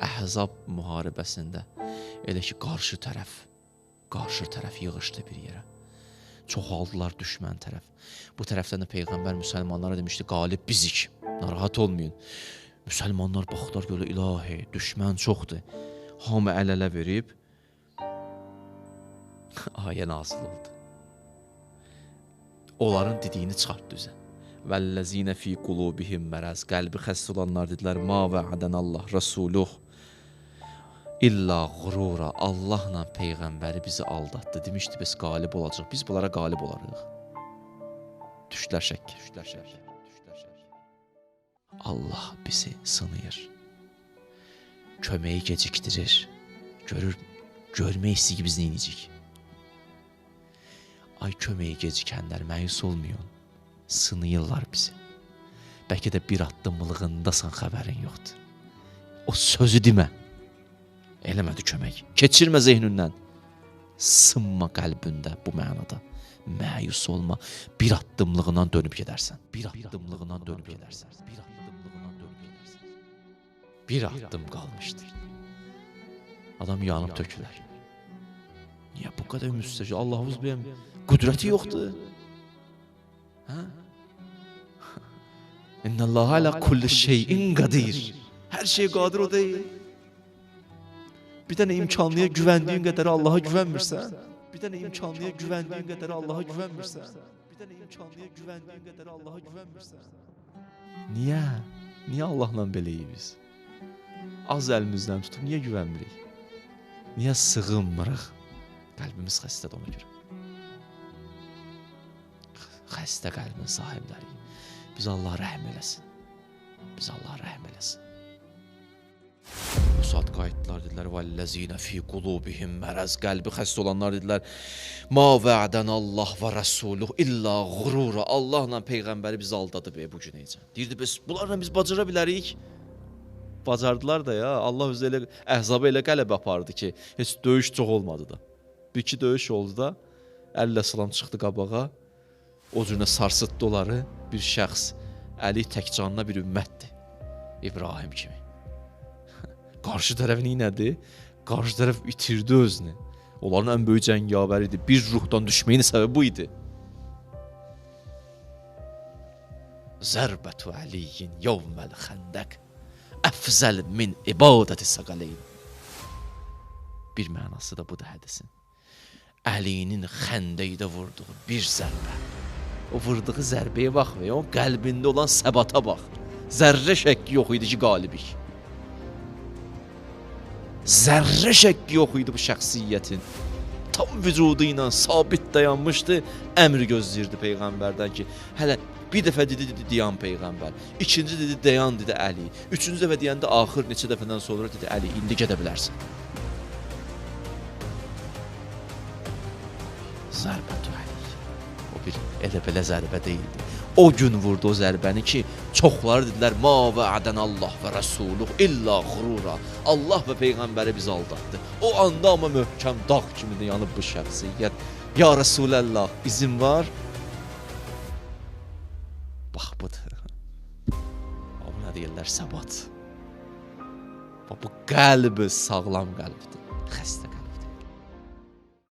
Əhzab müharibəsində elə ki qarşı tərəf qarşı tərəf yığışdı bir yerə. Çoxaldılar düşmən tərəf. Bu tərəfdən də peyğəmbər müsəlmanlara demişdi: "Qalib bizik. Narahat olmayın." Müsəlmanlar baxdılar görə ilahi, düşmən çoxdur. Hamı əl-ələ verib ayə nazil oldu. Onların dediyini çıxartdı üzə. Vəllazinə fi qulubihim məraz. Qəlbi xəstə olanlar dedilər: "Ma va'adan Allah rasuluh illa qurura." Allahla peyğəmbəri bizi aldatdı. Demişdi biz qalib olacağıq. Biz bunlara qalib olarıq. Düşdülər şəkk, düşdülər şəkk, düşdülər şəkk. Allah bizi sınayır. Köməyi gecikdirir. Görür, görmək istəyir biz nə edəcəyik. Ay köməyi gecikənlər məyus olmayın. Sınayırlar bizi. Bəlkə də bir addımlığındasan xəbərin yoxdur. O sözü demə. Eləmədi kömək. Keçirmə zehnindən. Sınma qəlbində bu mənada. Məyus olma. Bir addımlığından dönüb gedərsən. Bir addımlığından dönüb gedərsən. Bir addımlığından dönüb gedərsən. Bir addım qalmışdır. Adam yanıb tökülər. Niyə bu qədər müstəci? Allahımız bəyəm qüdrəti yoxdur. Hə? İnnallaha ala kulli şeyin qadir. Hər şey qadir o deyil. Bir dənə imkanlıya güvəndiyin qədər Allaha güvənmirsən? Bir dənə imkanlıya güvəndiyin qədər Allaha güvənmirsən? Bir dənə imkanlıya güvəndiyin qədər Allaha güvənmirsən? Niyə? Niyə Allahla beləyik biz? Az əlimizdən tutub niyə güvənmirik? Niyə sığınmırıq? Qəlbimiz xəstədir ona görə. Xəstə qəlbin sahibləriyik. Biz Allah rəhm eləsin. Biz Allah rəhm eləsin. Bu saat qayıtdılar dedilər vəllezina fi qulubihim məraz qəlbi xəstə olanlar dedilər. Ma va'dan Allah və rasuluh illa qurura Allahla peyğəmbəri bizi aldadıb e, bu gün necə? Deyirdi biz bunlarla biz bacara bilərik? Bacardılar da ya Allah özü elə əhzaba elə qələbə apardı ki heç döyüş çox olmadı da. Bir iki döyüş oldu da əllə salam çıxdı qabağa o cürünə sarsıtdı onları. Bir şəxs Əli təkcanına bir ümmətdir İbrahim kimi Qarşı tərəf nədir? Qarşı tərəf itirdi özünü. Onların ən böyük cəngavəri idi. Bir ruhdan düşməyin səbəbi bu idi. Zərbətu Əliyin yevməl xəndəq əfzəl min ibadəti saqaleyn. Bir mənası da budur hədisin. Əlinin xəndəkdə vurduğu bir zərbə. O vurduğu zərbəyə bax və o qəlbində olan səbata bax. Zərrə şəkki yox idi ki, qalibik. Zərrə şəkki yox idi bu şəxsiyyətin. Tam vücudu ilə sabit dayanmışdı, əmr gözləyirdi peyğəmbərdən ki, hələ bir dəfə dedi, dedi dayan peyğəmbər. İkinci dedi dayan dedi Əli. Üçüncü dəfə deyəndə axır neçə dəfədən sonra dedi Əli, indi gedə bilərsən. Zərbətü. O bir elə belə zərbə deyildi. O gün vurdu o zərbəni ki, çoxları dedilər: "Ma va'adan Allah və rasuluh illa ğurura." Allah və peyğəmbəri bizi aldatdı. O anda amma möhkəm dağ kimi də yanıb bu şəxsiyyət. Ya Resulallah, izin var? Bax budur. O nə deyirlər səbat. Bu qəlbi sağlam qəlbdir. Xəstə